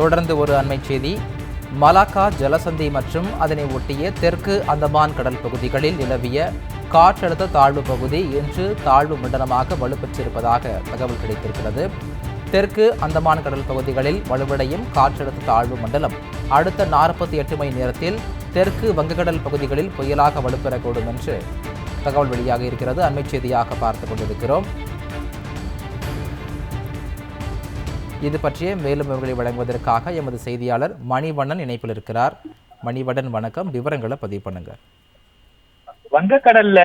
தொடர்ந்து ஒரு அண்மை செய்தி. மலாக்கா ஜலசந்தி மற்றும் அதனை ஒட்டிய தெற்கு அந்தமான் கடல் பகுதிகளில் நிலவிய காற்றழுத்த தாழ்வு பகுதி இன்று தாழ்வு மண்டலமாக வலுப்பெற்றிருப்பதாக தகவல் கிடைத்திருக்கிறது. தெற்கு அந்தமான் கடல் பகுதிகளில் வலுவடையும் காற்றழுத்த தாழ்வு மண்டலம் அடுத்த நாற்பத்தி எட்டு மணி நேரத்தில் தெற்கு வங்கக்கடல் பகுதிகளில் புயலாக வலுப்பெறக்கூடும் என்று தகவல் வெளியாக இருக்கிறது. அண்மை செய்தியாக பார்த்து கொண்டிருக்கிறோம். இது பற்றிய மேலும் விவரங்களை வழங்குவதற்காக எமது செய்தியாளர் மணிவண்ணன் இணைப்பில் இருக்கிறார். மணிவண்ணன் வணக்கம். விவரங்களை பதிவு பண்ணுங்க. வங்கக்கடல்ல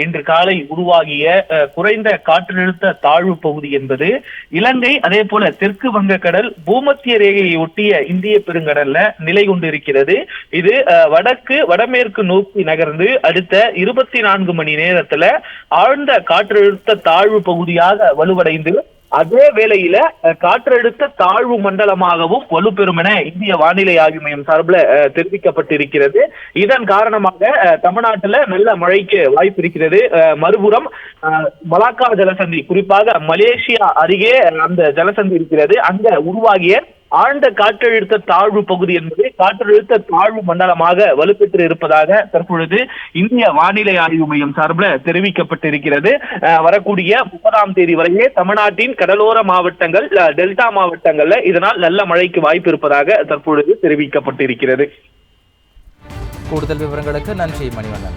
இன்று காலை உருவாகிய அஹ், குறைந்த காற்றழுத்த தாழ்வு பகுதி என்பது இலங்கை அதே போல தெற்கு வங்கக்கடல் பூமத்திய ரேகையை ஒட்டிய இந்திய பெருங்கடல்ல நிலை கொண்டிருக்கிறது. இது அஹ், வடக்கு வடமேற்கு நோக்கி நகர்ந்து அடுத்த இருபத்தி நான்கு மணி நேரத்துல ஆழ்ந்த காற்றழுத்த தாழ்வு பகுதியாக வலுவடைந்து அதே வேளையில காற்றழுத்த தாழ்வு மண்டலமாகவும் வலுப்பெறும் என இந்திய வானிலை ஆய்வு மையம் சார்பில் தெரிவிக்கப்பட்டிருக்கிறது. இதன் காரணமாக தமிழ்நாட்டில் தமிழ்நாட்டுல நல்ல மழைக்கு வாய்ப்பு இருக்கிறது. அஹ், மறுபுறம் மலாக்கா ஜலசந்தி குறிப்பாக மலேசியா அருகே அந்த ஜலசந்தி இருக்கிறது. அங்க உருவாகிய ஆழ்ந்த காற்றழுத்த தாழ்வு பகுதி என்பது காற்றழுத்த தாழ்வு மண்டலமாக வலுப்பெற்று இருப்பதாக தற்பொழுது இந்திய வானிலை ஆய்வு மையம் சார்பில் தெரிவிக்கப்பட்டிருக்கிறது. அஹ், வரக்கூடிய முப்பதாம் தேதி வரையே தமிழ்நாட்டின் கடலோர மாவட்டங்கள் டெல்டா மாவட்டங்கள்ல இதனால் நல்ல மழைக்கு வாய்ப்பு இருப்பதாக தற்பொழுது தெரிவிக்கப்பட்டிருக்கிறது. கூடுதல் விவரங்களுக்கு நன்றி மணிவண்ணன்.